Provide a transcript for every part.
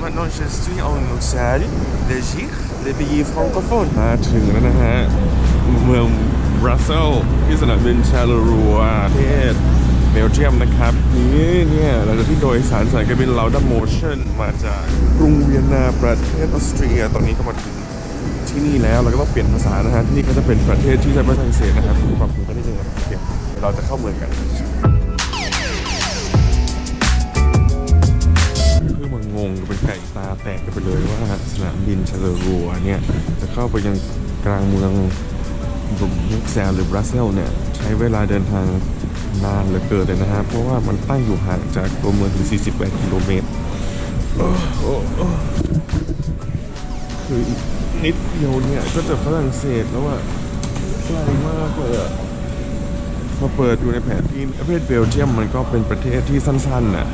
maintenant je suis en Bruxelles, Belgique, les pays francophones. มาถึงแล้วนะฮะ เมืองบรัสเซลที่สนามบินชาลรัวประเทศเบลเยียมนะครับนี่เนี่ยเราจะที่โดยสารสายการบินลาวดัมโมชั่นมาจากกรุงเวียนนาประเทศออสเตรีย ตอนนี้ก็มาถึงที่นี่แล้วเราก็ต้องเปลี่ยนภาษานะฮะที่นี่ก็จะเป็นประเทศที่ใช้ภาษาฝรั่งเศสนะครับปรับปรุงกันนิดนึงนะครับเดี๋ยวเราจะเข้าเมืองกัน งงเป็นไก่ตาแตกกันไปเลยว่าสนามบินชาเลรัวเนี่ยจะเข้าไปยังกลางเมืองบรุกเซลหรือบรัสเซลเนี่ยใช้เวลาเดินทางนานเหลือเกินเลยนะฮะเพราะว่ามันตั้งอยู่ห่างจากตัวเมืองถึง 48 กิโลเมตรโอ้โอ้โอ้คืออีกนิดเดียวเนี่ยก็จะฝรั่งเศสแล้วอะไกลมากเลยอะพอเปิดดูในแผนที่ประเทศเบลเยียมมันก็เป็นประเทศที่สั้นๆน่ะ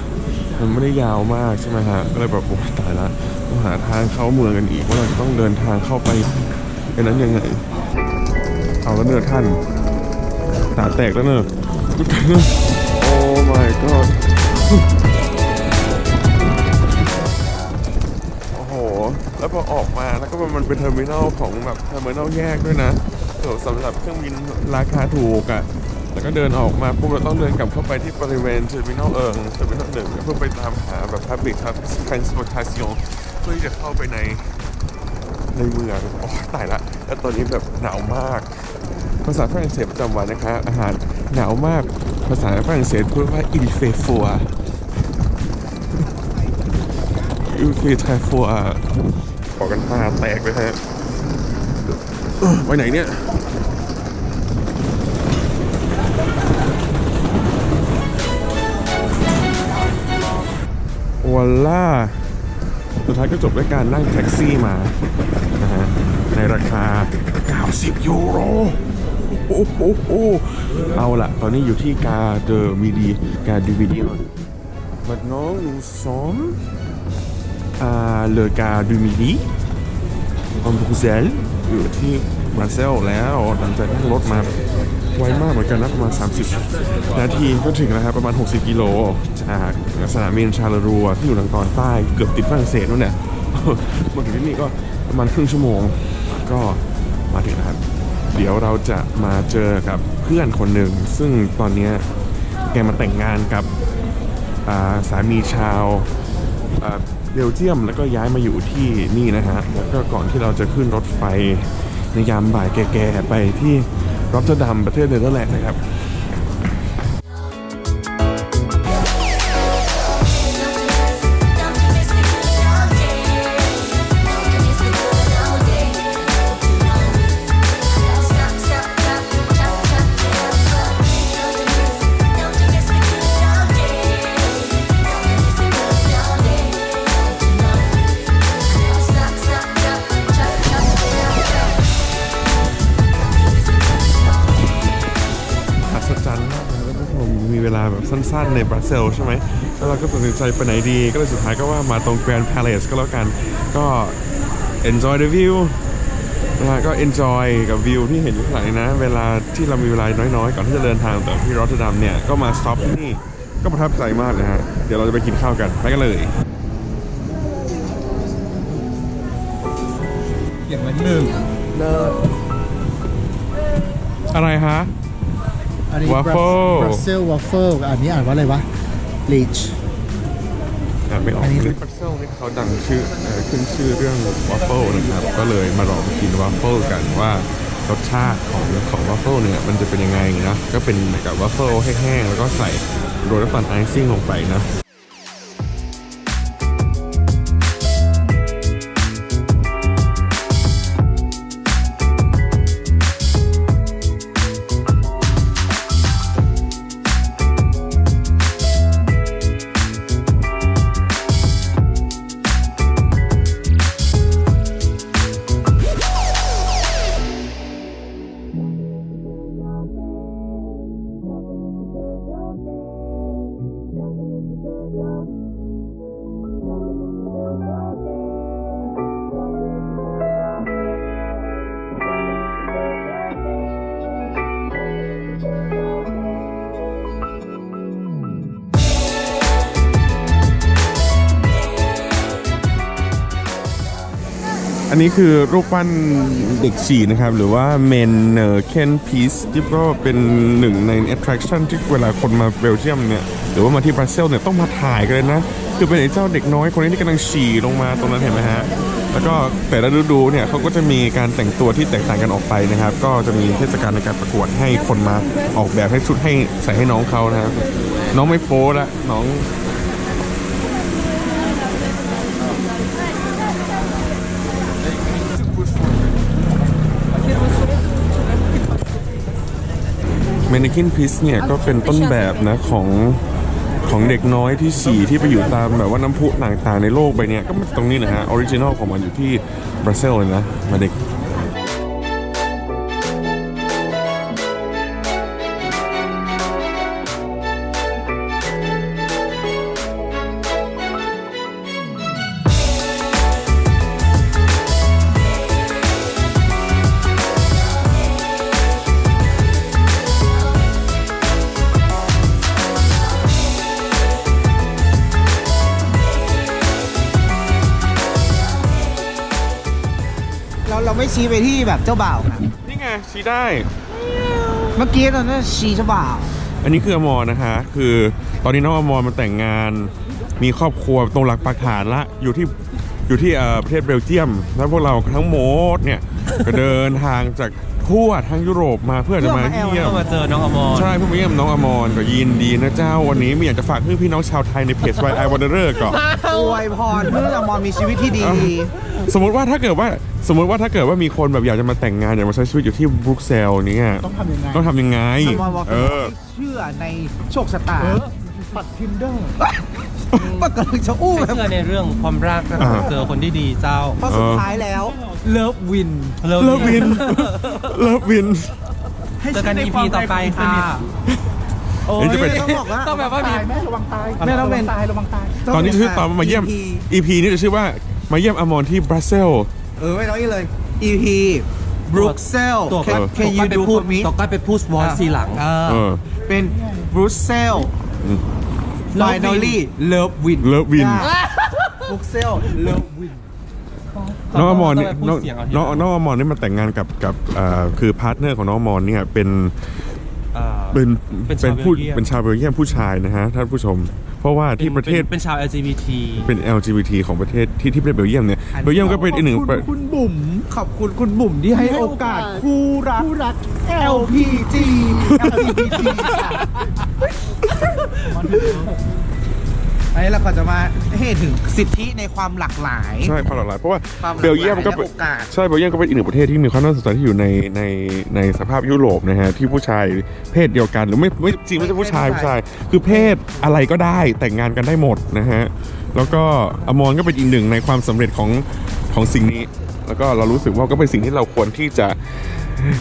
มันไม่ได้ยาวมากใช่ไหมฮะ ก็เลยแบบโอ้ตายละต้องหาทางเข้าเมืองกันอีกว่าเราจะต้องเดินทางเข้าไปไอ้นั้นยังไง เอาแล้วเนื้อท่านตาแตกแล้วเนอะโอ้ my god โอ้โห แล้วพอออกมาแล้วก็มันเป็นเทอร์มินอลของแบบเทอร์มินอลแยกด้วยนะเดี๋ยวสำหรับเครื่องบินราคาถูกอะ่ะ แล้วก็เดินออกมาปุ๊บเราต้องเดินกลับเข้าไปที่บริเวณเทอร์มินอลเอิงเทอร์มินอลหนึ่งเพื่อไปตามหาแบบ Public Transportation เพื่อที่จะเข้าไปในในเมืองโอ้ตายละ แล้วตอนนี้แบบหนาวมาก ภาษาฝรั่งเศสประจำวันนะคะ อาหารหนาวมาก ภาษาฝรั่งเศสพูดว่า il fait froid il fait très froid ขอกกันตาแตกเลยฮะเอ้อไปไหนเนี่ย วอลล่าสุดท้ายก็จบด้วยการนั่งแท็กซี่มานะฮะในราคา 90 ยูโรโอ้โหเอาละตอนนี้อยู่ที่กาเดอร์มีดีกาดูวิดี Maintenant nous sommes à le gare du Midi en Bruxelles อยู่ที่บรัสเซลแล้วหลังจากนั่งรถมา ไวมากเหมือนกันนะประมาณ 30 นาทีก็ถึงแล้วครับประมาณ 60 กิโลจากสนามบินชาลรัวที่อยู่ทางตอนใต้เกือบติดฝรั่งเศสนู่นเนี่ยมาถึงที่นี่ก็ประมาณครึ่งชั่วโมงก็มาถึงแล้วครับ เดี๋ยวเราจะมาเจอกับเพื่อนคนหนึ่ง ซึ่งตอนนี้แกมาแต่งงานกับาสามีชาวเบลเยียมแล้วก็ย้ายมาอยู่ที่นี่นะฮะแล้วก็ก่อนที่เราจะขึ้นรถไฟในยามบ่ายแก่ๆไปที่ รอตเตอร์ดัมประเทศเนเธอร์แลนด์นะครับ สั้นๆในบรัสเซลส์ใช่ไหมแล้วเราก็ตัดสินใจไปไหนดี ก็เลยสุดท้ายก็ว่ามาตรงแกรนด์พาเลสก็แล้วกัน ก็ enjoy the view นะฮะก็ enjoy กับวิวที่เห็นอยู่ข้างหลังนี้นะ เวลาที่เรามีเวลาน้อยๆ ก่อนที่จะเดินทางต่อที่รอตเตอร์ดัมเนี่ย ก็มาสต็อปที่นี่ ก็ประทับใจมากเลยฮะ เดี๋ยวเราจะไปกินข้าวกัน ไปกันเลยอย่างละหนึ่งอะไรฮะ อันนี้ Waffle บรัสเซลวอฟเฟิลอันนี้อ่านว่าอะไรวะลีช อ่านไม่ออกอันนี้ นี่ปักเซลนี่เขาดังชื่อเอ่อขึ้นชื่อเรื่องวอฟเฟิลนะครับ ก็เลยมาลองกินวอฟเฟิลกันว่ารสชาติของของวอฟเฟิลเนี่ยมันจะเป็นยังไงนะ ก็เป็นเหมือนกับวอฟเฟิลแห้งๆแล้วก็ใส่โรยน้ำตาลไอซิ่งลงไปนะ นนี้คือรูปปั้นเด็กฉี่นะครับ หรือว่าเมนเนอร์เคนพีซที่ก็เป็นหนึ่งใน attraction ที่เวลาคนมาเบลเยียมเนี่ย หรือว่ามาที่บรัสเซลเนี่ยต้องมาถ่ายกันเลยนะ คือเป็นไอ้เจ้าเด็กน้อยคนนี้ที่กำลังฉี่ลงมาตรงนั้นเห็นไหมฮะ แล้วก็แต่ละฤดูเนี่ยเขาก็จะมีการแต่งตัวที่แตกต่างกันออกไปนะครับ ก็จะมีเทศกาลในการประกวดให้คนมาออกแบบให้ชุดให้ใส่ให้น้องเขานะครับ น้องไม่โป๊ละน้อง เมนิคินพิสเนี่ยก็เป็นต้นแบบนะของของเด็กน้อยที่ฉี่ที่ไปอยู่ตามแบบว่าน้ำพุต่างๆในโลกใบเนี้ยก็มาตรงนี้นะฮะออริจินอลของมันอยู่ที่บรัสเซลส์เลยนะมาเด็ก ชี้ไปที่แบบเจ้าบ่าวนะนี่ไงชี้ได้ เมื่อกี้ตอนนั้นชี้เจ้าบ่าว อันนี้คืออมรนะคะ คือตอนนี้น้องอมรมาแต่งงาน มีครอบครัวตรงหลักปักฐานละ อยู่ที่อยู่ที่เอ่อประเทศเบลเยียม แล้วพวกเราทั้งหมดเนี่ย ก็เดินทางจาก ทั่วทั้งยุโรปมาเพื่อจะมาเยี่ยมก็มาเจอน้องอมรใช่เพื่อมาเยี่ยมน้องอมรก็ยินดีนะเจ้าวันนี้มีอยากจะฝากให้พี่น้องชาวไทยในเพจ y i w a n d e r ก่อนอวยพรเพื่อจะมองมีชีวิตที่ดีเอ้าสมมติว่าถ้าเกิดว่าสมมติว่าถ้าเกิดว่ามีคนแบบอยากจะมาแต่งงานอยากมาใช้ชีวิตอยู่ที่บรุกเซลล์เนี่ยต้องทำยังไงต้องทำยังไงอมรบอกเออเชื่อในโชคชะตาเออ ปัดทินเดอร์มันกำลังจะอู้ไม่แบบเชื่อในเรื่องความรักนะอ่าเจอคนที่ดีเจ้า เพราะสุดท้ายแล้วเลิฟวิน เลิฟวิน เลิฟวินเจอกัน EP ต่อไปค่ะโอ้ยนี่จะเป็น ต้องบอกว่าต้องแบบว่ามีตายแม่ระวังตายแม่ต้องเป็นตายระวังตายตอนนี้ชื่อตอนมาเยี่ยม EP นี้จะชื่อว่ามาเยี่ยมอมรที่บรัสเซลส์เออไม่ต้องนี่เลย EP บรุกเซล ตัว Can ก็ Can you ไป do พูด for me ตัวก็ไปพูดวอร์ซีหลัง เอเอออ เป็นบรุกเซล อืม finally love win เลิฟวินบรุกเซล love win น้องอมรเนี่ยต้น้อองงไปพูดเสียงเอาทีน้องน้องอมรนี่มาแต่งงานกับกับเอ่อคือพาร์ทเนอร์ของน้องอมรเนี่ยเป็น อ่าเป็นเป็นชาวผู้เบลเยียม เป็นชาวเบลเยียมผู้ชายนะฮะท่านผู้ชม เพราะว่าที่ประเทศเป็นชาว LGBT เป็น LGBT ของประเทศที่ที่ประเทศเบลเยียมเนี่ยอันนี้เบลเยียมก็เป็นอีกหนึ่งขอบประคุณคุณบุ๋มขอบคุณคุณบุ๋มที่ให้โอกาสคู่รัก คู่รัก LPG LGBT ค่ะ อันนี้เราก็จะมาให้ถึงสิทธิในความหลากหลาย ใช่ความหลากหลายเพราะว่าความหลากหลายเบลเยียมก็เป็นและโอกาส ใช่เบลเยียมก็เป็นอีกหนึ่งประเทศที่มีความน่าสนใจที่อยู่ในในในสภาพยุโรปนะฮะที่ผู้ชายเพศเดียวกันหรือไม่ไม่จริงไม่ใช่ผู้ชายผู้ชาย คือเพศอะไรก็ได้แต่งงานกันได้หมดนะฮะแล้วก็อมรก็เป็นอีกหนึ่งในความสำเร็จของของสิ่งนี้ แล้วก็เรารู้สึกว่าก็เป็นสิ่งที่เราควรที่จะ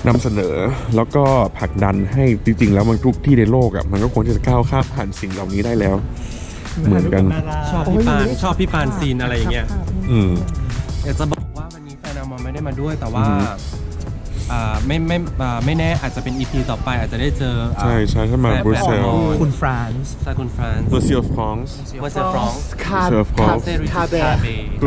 นำเสนอ แล้วก็ผลักดันให้จริงๆแล้วมันทุกที่ในโลกอะมันก็ควรที่จะก้าวข้ามผ่านสิ่งเหล่านี้ได้แล้ว เหมือนกัน ชอบพี่ปานชอบพี่ปานซีนอะไรอย่างเงี้ยอืมอยากจะบอกว่าวันนี้แฟนอมรไม่ได้มาด้วยแต่ว่า อือฮึ อ่าไม่ไม่อ่าไม่แน่อาจจะเป็น EP ต่อไปอาจจะได้เจออ่า ใช่ใช่ถ้ามาแฟนบรัสเซลแฟนอมรคุณฟรานซ์ใช่คุณฟรานซ์บรัสเซลฟรองส์เมื่อเซอร์ฟรองซ์คาเซิร์ฟของเซริคาคาเบเบ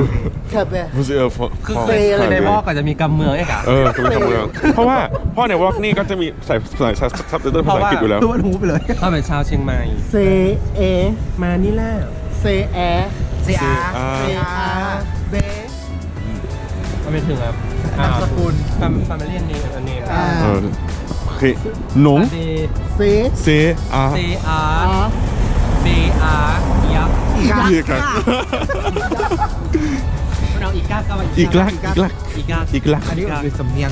คาเบ บรัสเซลฟรองคือส์เคยเคยในวอกอาจจะมีกำเมืองเอกอะเออคือเป็นคำเมืองเพราะว่าเพ่อในวอล์กนี่ก็จะมีใส่ใส่ซับไตเติลภาษาอังกฤษอยู่แล้ว ตัวหูไปเลยถ้าเป็นชาวเชียงใหม่ เซเอมานี่แหละเซแอ CR CR CR เบ มันเป็นถึงแบบนามสกุล ฟาฟามิเลียนเนมเนมอ่า เออโอเคหนงเดเซเซอาเซอาอาร์เบอาร์ยักษ์อีกอีกครับเราอีกากับอีกลักอีกลักอีกาอีกลักอันนี้เป็นสำเนียง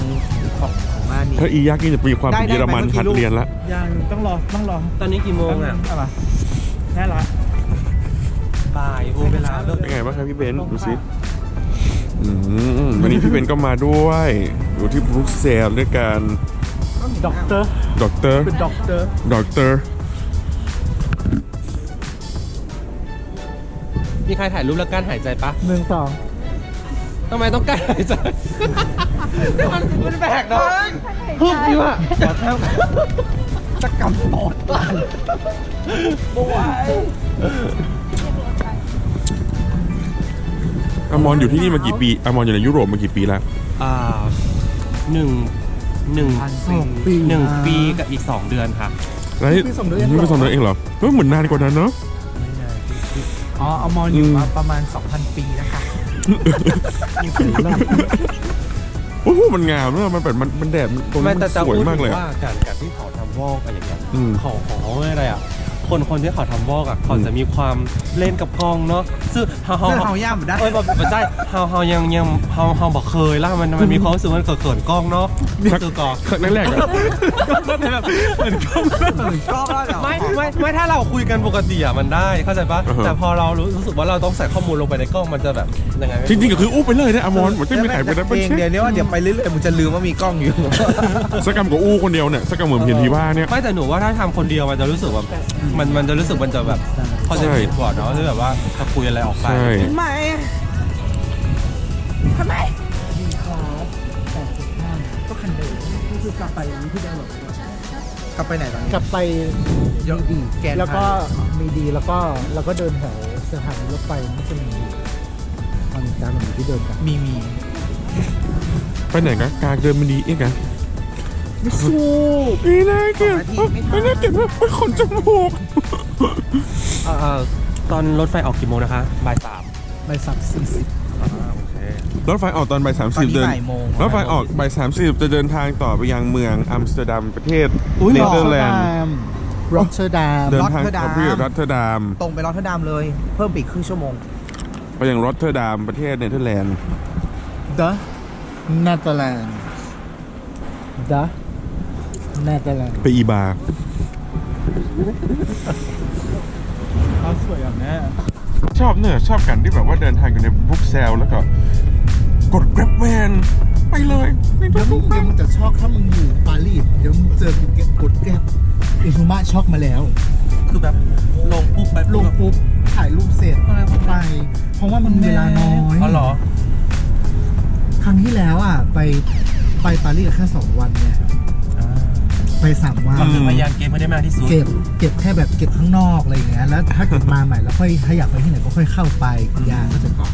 ของของบ้านนี้ ถ้าอียักษ์นี่จะมีความเป็นได้ได้เยอรมันไปเมื่อกี้หัดลูกเรียนละยังต้องรอต้องรอตอนนี้กี่โมงอะอะไรได้ละบ่ายโอ้เวลาเลิก เป็นไงบ้างครับพี่เบนซ์ดูสิอืม วันนี้พี่เบนซ์ก็มาด้วยอยู่ที่บรุกเซลด้วยกันด็อกเตอร์ด็อกเตอร์เป็นด็อกเตอร์ด็อกเตอร์มีใครถ่ายรูปแล้วกั้นหายใจปะหนึ่งสองทำไมต้องกั้นหายใจมันมันแปลกเนาะฮึบอยู่อะจะกำตอดกันอ อมอนอยู่ที่นี่มากี่ปีอมอนอยู่ในยุโรปมากี่ปีแล้วอ่าหนึ่งหนึ่งสองปีหนึ่งปีกับอีกสองเดือนค่ะแล้วนี่ปีสองเดือนเองเหรอ นี่เป็นสองเดือนเองเหรอเฮ้ยเหมือนนานกว่านั้นเนาะ อ๋อเอามอนอยู่อืมมาประมาณ 2,000 ปีนะคะโอ้โหมันงามเนอะมันแบบมันมันแดดมันตรงไม่นี้แต่มันจะสวยพูดมากถึเลยงอะ ว่าการการที่เขาทำวอกอะไรอย่างเงี้ยอืม ของของเขาอะไรอะ คนคนที่เขาทำวอกอะเขาจะมีความเล่นกับกล้องเนาะซึ่งเฮาเฮาเสื้อเฮาย่ำได้เอ้ยบอกไม่ใช่เฮาเฮายังยังเฮาเฮาบอกเคยแล้วมันมันมีความรู้สึกว่ามันเขินๆกล้องเนาะนี่คือก่อนครั้งแรกอะชอบมากเหรอไม่ไม่ไม่ถ้าเราคุยกันปกติอะมันได้เข้าใจปะอ่าฮะแต่พอเรารู้รู้สึกว่าเราต้องใส่ข้อมูลลงไปในกล้องมันจะแบบยังไงไม่จริงๆก็คืออู้ไปเลยนะอมอนเหมือนจะมีถ่ายไปนะเพมันลงเช็เดี๋ยวนี้ว่าเดี๋ยวไปเรื่อยๆมึงจะลืมว่ามีกล้องอยู่สกกรรมกับอู้คนเดียวเนี่ยสกกรรมเหมือนเพียนพีบ้าเนี่ยไม่แต่หนูว่าถ้าทำคนเดียวมันจะรู้สึกว่ามันมันจะรู้สึกมันจะแบบเขาจะผิดกว่าเนาะที่แบบว่าจะคุยอะไรออกไปใช่ก็คันเดิมนี่คือกลับไปนี่ที่เดิมกลับไปไหนตอนนี้กลับไปยกมีดีแกนแล้วก็มีดีแล้วก็แล้วก็เดินแถวสถานีรถไฟมันจะมีตอนการมันอยู่ที่เดิมกันมีมีไปไหนกันกลางเดินมันดีเองกัน ไม่สู้นี่น่าเกลียดไม่น่าเกลียดมากขนจมูก เอ่อเอ่อตอนรถไฟออกกี่โมงนะคะบ่ายสามใบสับสี่สิบ โอเค รถไฟออกตอนบ่ายสามตอนสิบนี้เดินบ่ายโมง รถไฟออกบ่ายสามสิบจะเดินทางต่อไปยังเมืองอัมสเตอร์ดัมประเทศอุ้ยเนรอเธอร์เตอแลร์นด์ดามรอเตอร์ดามเดินทางต่อไปยังรัตเทอร์ดัมตรงไปรอตเทอร์ดัมเลย เพิ่มไปอีกครึ่งชั่วโมง ไปยังรัตเทอร์ดัมประเทศเนเธอร์แลนด์ เดอะเนเธอร์แลนด์เดอะเนเธอร์แลนด์ไปอีบาเขาสวยอะแม่ชอบเนี่ยชอบกันที่แบบว่าเดินทางอยู่ในบุ๊กเซลแล้วก็ กด grab van ไปเลยไม่เดี๋ต้ยอวงมึงเดี๋ยวมึงจะช็อกถ้ามึงอยู่ปารีสเดี๋ยวมึงเจอกูเก็บกดแก็บอินุมะช็อกมาแล้ว คือแบบลงปุ๊บแบบลงปุ๊บถ่ายรูปเสร็จไป เพราะว่ามันเวลาน้อยอ๋อเหรอ ครั้งที่แล้วอะ ไปไปปารีสแค่สองวันไง ไปสามวัน ก็คือพยายามเก็บให้ได้มากที่สุด เก็บเก็บแค่แบบเก็บข้างนอกอะไรอย่างเงี้ยแล้วถ้าเกิดมาใหม่แล้วค่อยถ้าอยากไปที่ไหนก็ค่อยเข้าไปยางก็จะก่อน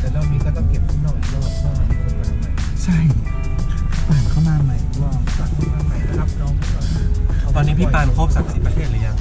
แต่รอบนี้ก็ต้องเก็บข้างนอกอีกรอบเพราะว่ามีคนมาใหม่ใช่ป่านเข้ามาใหม่ว่าฝากคนมาใหม่ก็รับน้องเขาก่อนตอนนี้พี่ปานครบ30 ประเทศหรือยัง